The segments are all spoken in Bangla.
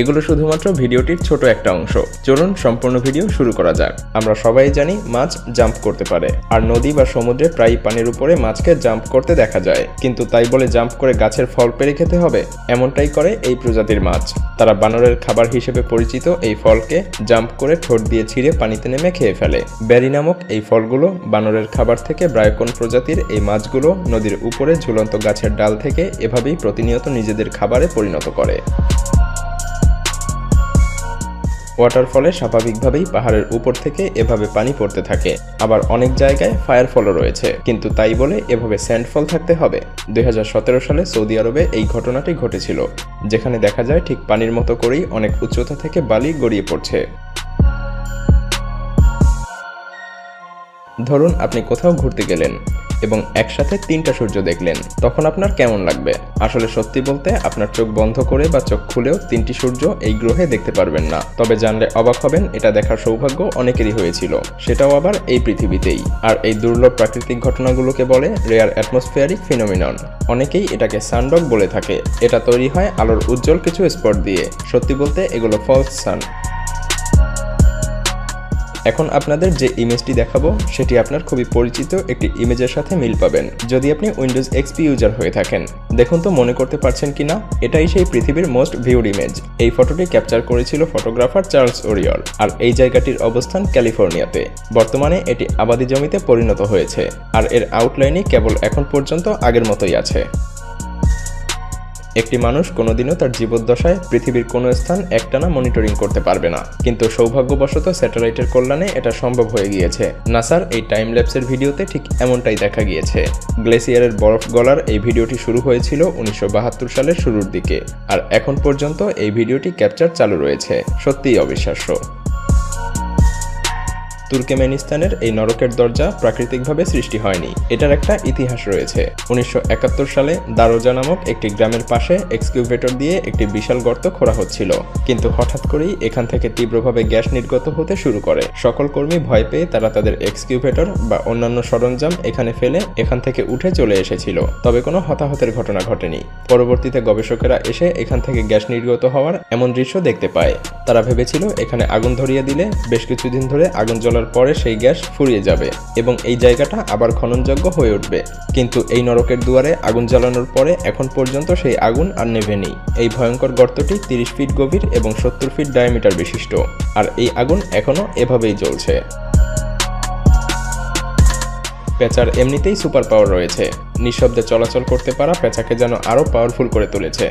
এগুলো শুধুমাত্র ভিডিওটির ছোট একটা অংশ। চলুন সম্পূর্ণ ভিডিও শুরু করা যাক। আমরা সবাই জানি মাছ জাম্প করতে পারে, আর নদী বা সমুদ্রে প্রায় পানির উপরে মাছকে জাম্প করতে দেখা যায়। কিন্তু তাই বলে জাম্প করে গাছের ফল পেরে খেতে হবে? এমনটাই করে এই প্রজাতির মাছ। তারা বানরের খাবার হিসেবে পরিচিত এই ফলকে জাম্প করে ঠোঁট দিয়ে ছিঁড়ে পানিতে নেমে খেয়ে ফেলে। ব্যারি নামক এই ফলগুলো বানরের খাবার থেকে ব্রায়কন প্রজাতির এই মাছগুলো নদীর উপরে ঝুলন্ত গাছের ডাল থেকে এভাবেই প্রতিনিয়ত নিজেদের খাবারে পরিণত করে। ওয়াটারফলে স্বাভাবিকভাবেই পাহাড়ের উপর থেকে এভাবে পানি পড়তে থাকে। আবার অনেক জায়গায় ফায়ার ফলও রয়েছে। কিন্তু তাই বলে এভাবে স্যান্ডফল থাকতে হবে। দুই হাজার সতেরো সালে সৌদি আরবে এই ঘটনাটি ঘটেছিল, যেখানে দেখা যায় ঠিক পানির মতো করেই অনেক উচ্চতা থেকে বালি গড়িয়ে পড়ছে। ধরুন আপনি কোথাও ঘুরতে গেলেন। এবং একসাথে তিনটা সূর্য দেখলেন। তখন আপনার কেমন লাগবে? আসলে সত্যি বলতে আপনার চোখ বন্ধ করে বা চোখ খুলেও তিনটি সূর্য এই গ্রহে দেখতে পারবেন না। তবে জানলে অবাক হবেন, এটা দেখার সৌভাগ্য অনেকেরই হয়েছিল। সেটাও আবার এই পৃথিবীতেই। আর এই দুর্লভ প্রাকৃতিক ঘটনাগুলোকে বলে রেয়ার অ্যাটমসফিয়ারিক ফিনোমিনন। অনেকেই এটাকে সানডক বলে থাকে। এটা তৈরি হয় আলোর উজ্জ্বল কিছু স্পট দিয়ে। সত্যি বলতে এগুলো ফলস সান এখন আপনাদের যে ইমেজটি দেখাবো, সেটি আপনার খুবই পরিচিত একটি ইমেজের সাথে মিল পাবেন। যদি আপনি উইন্ডোজ এক্সপি ইউজার হয়ে থাকেন, দেখুন তো মনে করতে পারছেন কিনা এটাই সেই পৃথিবীর মোস্ট ভিউড ইমেজ এই ফটোটি ক্যাপচার করেছিল ফটোগ্রাফার চার্লস ওরিয়র আর এই জায়গাটির অবস্থান ক্যালিফোর্নিয়াতে। বর্তমানে এটি আবাদি জমিতে পরিণত হয়েছে, আর এর আউটলাইনই কেবল এখন পর্যন্ত আগের মতোই আছে। একটি মানুষ কোনোদিনও তার জীবদ্দশায় পৃথিবীর কোনো স্থান একটানা মনিটরিং করতে পারবে না। কিন্তু সৌভাগ্যবশত স্যাটেলাইটের কল্যাণে এটা সম্ভব হয়ে গিয়েছে। নাসার এই টাইম ল্যাপসের ভিডিওতে ঠিক এমনটাই দেখা গিয়েছে। গ্লেসিয়ারের বরফ গলার এই ভিডিওটি শুরু হয়েছিল উনিশশো বাহাত্তর সালের শুরুর দিকে। আর এখন পর্যন্ত এই ভিডিওটি ক্যাপচার চালু রয়েছে। সত্যিই অবিশ্বাস্য। তুর্কমেনিস্তানের এই নরকের দরজা প্রাকৃতিকভাবে সৃষ্টি হয়নি। এটার একটা ইতিহাস রয়েছে। উনিশশো একাত্তর সালে দারোজা নামক একটি গ্রামের পাশে এক্সকিউভেটর দিয়ে একটি বিশাল গর্ত খোঁড়া হচ্ছিল। কিন্তু হঠাৎ করেই এখান থেকে তীব্রভাবে গ্যাস নির্গত হতে শুরু করে। সকল কর্মী ভয় পেয়ে তারা তাদের এক্সকিউভেটর বা অন্যান্য সরঞ্জাম এখানে ফেলে এখান থেকে উঠে চলে এসেছিল। তবে কোনো হতাহতের ঘটনা ঘটেনি। পরবর্তীতে গবেষকেরা এসে এখান থেকে গ্যাস নির্গত হওয়ার এমন দৃশ্য দেখতে পায়। তারা ভেবেছিল এখানে আগুন ধরিয়ে দিলে বেশ কিছুদিন ধরে আগুন জ্বলার পরে সেই গ্যাস ফুরিয়ে যাবে এবং এই জায়গাটা আবার খননযোগ্য হয়ে উঠবে। কিন্তু এই নরকের দুয়ারে আগুন জ্বালানোর পরে এখন পর্যন্ত সেই আগুন আর নেভেনি। এই ভয়ঙ্কর গর্তটি তিরিশ ফিট গভীর এবং সত্তর ফিট ডায়ামিটার বিশিষ্ট। আর এই আগুন এখনও এভাবেই জ্বলছে। পেঁচার এমনিতেই সুপার পাওয়ার রয়েছে। নিঃশব্দে চলাচল করতে পারা পেঁচাকে যেন আরও পাওয়ারফুল করে তুলেছে।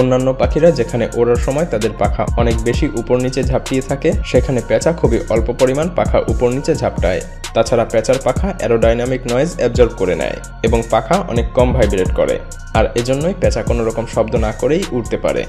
অন্যান্য পাখিরা যেখানে ওড়ার সময় তাদের পাখা অনেক বেশি উপর নিচে ঝাপটিয়ে থাকে, সেখানে পেঁচা খুবই অল্প পরিমাণ পাখা উপর নিচে ঝাপটায়। তাছাড়া পেঁচার পাখা অ্যারোডাইনামিক নয়েজ অ্যাবজর্ব করে নেয় এবং পাখা অনেক কম ভাইব্রেট করে, আর এজন্যই পেঁচা কোনো রকম শব্দ না করেই উঠতে পারে।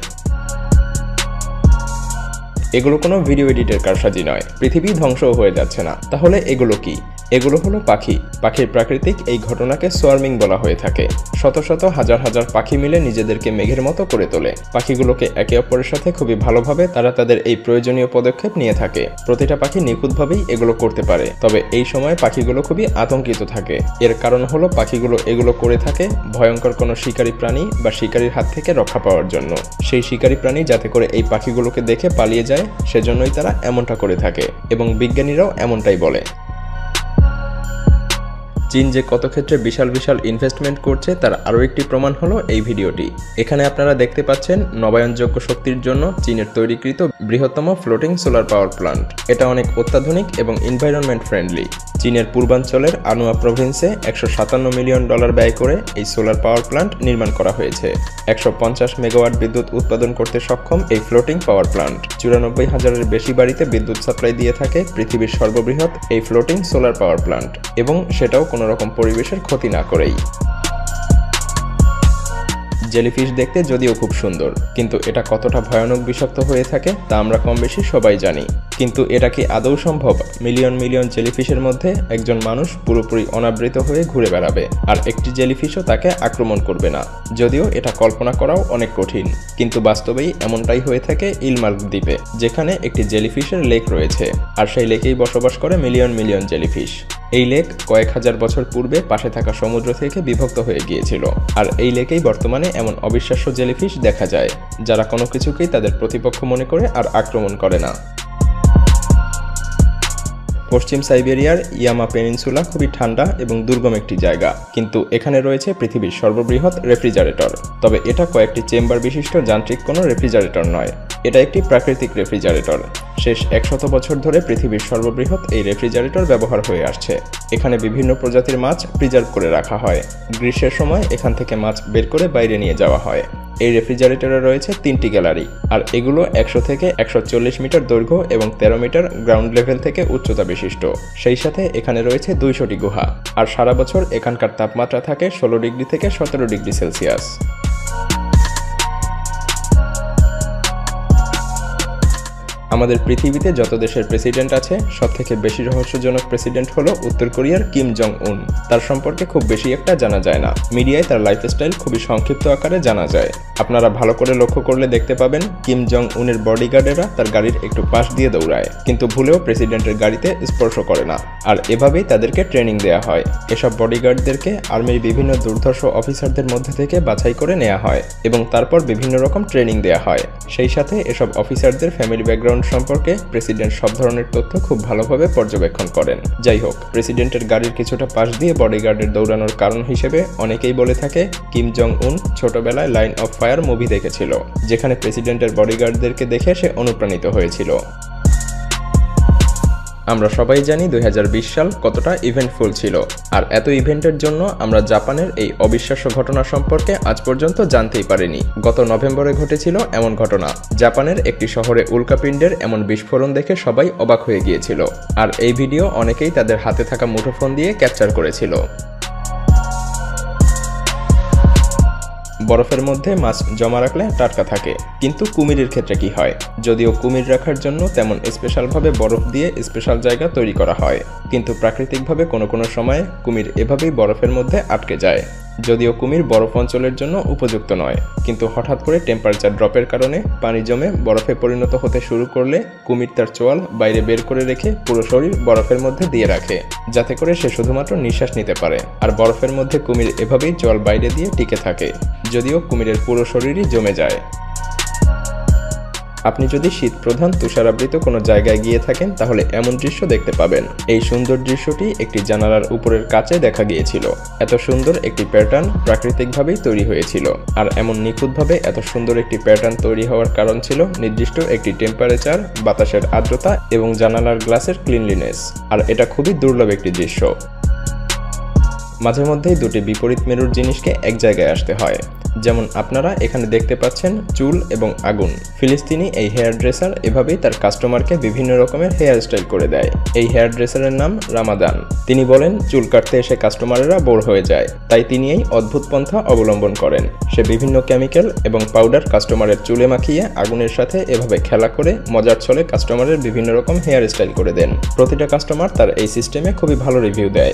এগুলো কোনো ভিডিও এডিটের কারসাজি নয়, পৃথিবী ধ্বংসও হয়ে যাচ্ছে না। তাহলে এগুলো কি? এগুলো হলো পাখি। পাখির প্রাকৃতিক এই ঘটনাকে সোয়ার্মিং বলা হয়ে থাকে। শত শত হাজার হাজার পাখি মিলে নিজেদেরকে মেঘের মতো করে তোলে। পাখিগুলোকে একে অপরের সাথে খুবই ভালোভাবে তারা তাদের এই প্রয়োজনীয় পদক্ষেপ নিয়ে থাকে। প্রতিটা পাখি নিখুঁতভাবেই এগুলো করতে পারে। তবে এই সময় পাখিগুলো খুবই আতঙ্কিত থাকে। এর কারণ হলো পাখিগুলো এগুলো করে থাকে ভয়ঙ্কর কোনো শিকারী প্রাণী বা শিকারীর হাত থেকে রক্ষা পাওয়ার জন্য। সেই শিকারী প্রাণী যাতে করে এই পাখিগুলোকে দেখে পালিয়ে যায়, সেজন্যই তারা এমনটা করে থাকে এবং বিজ্ঞানীরাও এমনটাই বলে। চীন যে কত ক্ষেত্রে বিশাল বিশাল ইনভেস্টমেন্ট করছে, তার আরও একটি প্রমাণ হলো এই ভিডিওটি। এখানে আপনারা দেখতে পাচ্ছেন নবায়নযোগ্য শক্তির জন্য চীনের তৈরিকৃত বৃহত্তম ফ্লোটিং সোলার পাওয়ার প্লান্ট এটা অনেক অত্যাধুনিক এবং এনভায়রনমেন্ট ফ্রেন্ডলি চীনের পূর্বাঞ্চলের আনোয়া প্রভিন্সে একশো সাতান্ন মিলিয়ন ডলার ব্যয় করে এই সোলার পাওয়ার প্লান্ট নির্মাণ করা হয়েছে। একশো পঞ্চাশ মেগাওয়াট বিদ্যুৎ উৎপাদন করতে সক্ষম এই ফ্লোটিং পাওয়ার প্লান্ট। চুরানব্বই হাজারের বেশি বাড়িতে বিদ্যুৎ সাপ্লাই দিয়ে থাকে পৃথিবীর সর্ববৃহৎ এই ফ্লোটিং সোলার পাওয়ার প্লান্ট এবং সেটাও কোনো রকম পরিবেশের ক্ষতি না করেই। জেলিফিশ দেখতে যদিও খুব সুন্দর, কিন্তু এটা কতটা ভয়ানক বিষাক্ত হয়ে থাকে তা আমরা কম বেশি সবাই জানি। কিন্তু এটা কি আদৌ সম্ভব? মিলিয়ন মিলিয়ন জেলিফিশের মধ্যে একজন মানুষ পুরোপুরি অনাবৃত হয়ে ঘুরে বেড়াবে, আর একটি জেলিফিশও তাকে আক্রমণ করবে না। যদিও এটা কল্পনা করাও অনেক কঠিন, কিন্তু বাস্তবেই এমনটাই হয়ে থাকে ইলমার্ক দ্বীপে, যেখানে একটি জেলিফিশের লেক রয়েছে, আর সেই লেকেই বসবাস করে মিলিয়ন মিলিয়ন জেলিফিশ। এই লেক কয়েক হাজার বছর পূর্বে পাশে থাকা সমুদ্র থেকে বিভক্ত হয়ে গিয়েছিল। আর এই লেকেই বর্তমানে এমন অবিশ্বাস্য জেলিফিশ দেখা যায়, যারা কোনো কিছুকেই তাদের প্রতিপক্ষ মনে করে আর আক্রমণ করে না। পশ্চিম সাইবেরিয়ার ইয়ামা পেনিনসুলা খুবই ঠান্ডা এবং দুর্গম একটি জায়গা। কিন্তু এখানে রয়েছে পৃথিবীর সর্ববৃহৎ রেফ্রিজারেটর। তবে এটা কয়েকটি চেম্বার বিশিষ্ট যান্ত্রিক কোনো রেফ্রিজারেটর নয়। এটা একটি প্রাকৃতিক রেফ্রিজারেটর। শেষ একশত বছর ধরে পৃথিবীর সর্ববৃহৎ এই রেফ্রিজারেটর ব্যবহার হয়ে আসছে। এখানে বিভিন্ন প্রজাতির মাছ প্রিজার্ভ করে রাখা হয়। গ্রীষ্মের সময় এখান থেকে মাছ বের করে বাইরে নিয়ে যাওয়া হয়। এই রেফ্রিজারেটরে রয়েছে তিনটি গ্যালারি, আর এগুলো একশো থেকে একশো চল্লিশ মিটার দৈর্ঘ্য এবং তেরো মিটার গ্রাউন্ড লেভেল থেকে উচ্চতা বিশিষ্ট। সেই সাথে এখানে রয়েছে দুইশোটি গুহা। আর সারা বছর এখানকার তাপমাত্রা থাকে ষোলো ডিগ্রি থেকে সতেরো ডিগ্রি সেলসিয়াস। আমাদের পৃথিবীতে যত দেশের প্রেসিডেন্ট আছে সব থেকে বেশি রহস্যজনক প্রেসিডেন্ট হলো উত্তর কোরিয়ার কিম জং উন তার সম্পর্কে খুব বেশি একটা জানা যায় না। মিডিয়ায় তার লাইফস্টাইল খুবই সংক্ষিপ্ত আকারে জানা যায়। আপনারা ভালো করে লক্ষ্য করলে দেখতে পাবেন, কিম জং উনের বডিগার্ডেরা তার গাড়ির একটু পাশ দিয়ে দৌড়ায়। কিন্তু ভুলেও প্রেসিডেন্টের গাড়িতে স্পর্শ করে না। আর এভাবেই তাদেরকে ট্রেনিং দেওয়া হয়। এসব বডিগার্ডদেরকে আর্মির বিভিন্ন দুর্ধর্ষ অফিসারদের মধ্যে থেকে বাছাই করে নেওয়া হয় এবং তারপর বিভিন্ন রকম ট্রেনিং দেওয়া হয়। সেই সাথে এসব অফিসারদের ফ্যামিলি ব্যাকগ্রাউন্ড সম্পর্কে প্রেসিডেন্ট সব ধরনের তথ্য খুব ভালোভাবে পর্যবেক্ষণ করেন। যাই হোক, প্রেসিডেন্টের গাড়ির কিছুটা পাশ দিয়ে বডিগার্ডের দৌড়ানোর কারণ হিসেবে অনেকেই বলে থাকে কিম জং উন ছোটবেলায় লাইন অফ ফায়ার মুভি দেখেছিল, যেখানে প্রেসিডেন্টের বডিগার্ডদেরকে দেখে সে অনুপ্রাণিত হয়েছিল। আমরা সবাই জানি দুই হাজার বিশ সাল কতটা ইভেন্টফুল ছিল। আর এত ইভেন্টের জন্য আমরা জাপানের এই অবিশ্বাস্য ঘটনা সম্পর্কে আজ পর্যন্ত জানতেই পারিনি। গত নভেম্বরে ঘটেছিল এমন ঘটনা। জাপানের একটি শহরে উল্কাপিণ্ডের এমন বিস্ফোরণ দেখে সবাই অবাক হয়ে গিয়েছিল। আর এই ভিডিও অনেকেই তাদের হাতে থাকা মুঠোফোন দিয়ে ক্যাপচার করেছিল। বরফের মধ্যে মাছ জমা রাখলে টাটকা থাকে। কিন্তু কুমিরের ক্ষেত্রে কি হয়? যদিও কুমির রাখার জন্য তেমন স্পেশালভাবে বরফ দিয়ে স্পেশাল জায়গা তৈরি করা হয়। কিন্তু প্রাকৃতিকভাবে কোনো কোনো সময় কুমির এভাবেই বরফের মধ্যে আটকে যায়। যদিও কুমির বরফ অঞ্চলের জন্য উপযুক্ত নয়, কিন্তু হঠাৎ করে টেম্পারেচার ড্রপের কারণে পানি জমে বরফে পরিণত হতে শুরু করলে কুমির তার চোয়াল বাইরে বের করে রেখে পুরো শরীর বরফের মধ্যে দিয়ে রাখে, যাতে করে সে শুধুমাত্র নিঃশ্বাস নিতে পারে। আর বরফের মধ্যে কুমির এভাবেই চোয়াল বাইরে দিয়ে টিকে থাকে, যদিও কুমিরের পুরো শরীরই জমে যায়। আপনি যদি শীত প্রধান তুষারাবৃত কোনো জায়গায় গিয়ে থাকেন, তাহলে এমন দৃশ্য দেখতে পাবেন। এই সুন্দর দৃশ্যটি একটি জানালার উপরের কাছে দেখা গিয়েছিল। এত সুন্দর একটি প্যাটার্ন প্রাকৃতিকভাবেই তৈরি হয়েছিল। আর এমন নিখুঁতভাবে এত সুন্দর একটি প্যাটার্ন তৈরি হওয়ার কারণ ছিল নির্দিষ্ট একটি টেম্পারেচার, বাতাসের আর্দ্রতা এবং জানালার গ্লাসের ক্লিনলিনেস। আর এটা খুবই দুর্লভ একটি দৃশ্য। মাঝে মধ্যেই দুটি বিপরীত মেরুর জিনিসকে এক জায়গায় আসতে হয়। যেমন আপনারা এখানে দেখতে পাচ্ছেন চুল এবং আগুন। ফিলিস্তিনি এই হেয়ার ড্রেসার এভাবেই তার কাস্টমারকে বিভিন্ন রকমের হেয়ার স্টাইল করে দেয়। এই হেয়ার ড্রেসারের নাম রামাদান তিনি বলেন, চুল কাটতে এসে কাস্টমারেরা বোর হয়ে যায়। তাই তিনি এই অদ্ভুত পন্থা অবলম্বন করেন। সে বিভিন্ন কেমিক্যাল এবং পাউডার কাস্টমারের চুলে মাখিয়ে আগুনের সাথে এভাবে খেলা করে মজার ছলে কাস্টমারের বিভিন্ন রকম হেয়ার স্টাইল করে দেন। প্রতিটা কাস্টমার তার এই সিস্টেমে খুবই ভালো রিভিউ দেয়।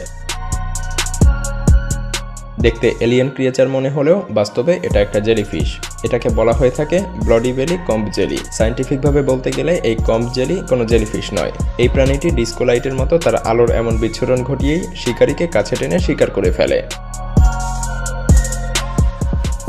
দেখতে এলিয়েন ক্রিয়েচার মনে হলেও বাস্তবে এটা একটা জেলিফিশ এটাকে বলা হয়ে থাকে ব্লডি বেলি কম্প জেলি সাইন্টিফিকভাবে বলতে গেলে এই কম্প জেলি কোনো জেলিফিশ নয়। এই প্রাণীটি ডিসকোলাইটের মতো তার আলোর এমন বিচ্ছুরণ ঘটিয়েই শিকারীকে কাছে টেনে শিকার করে ফেলে।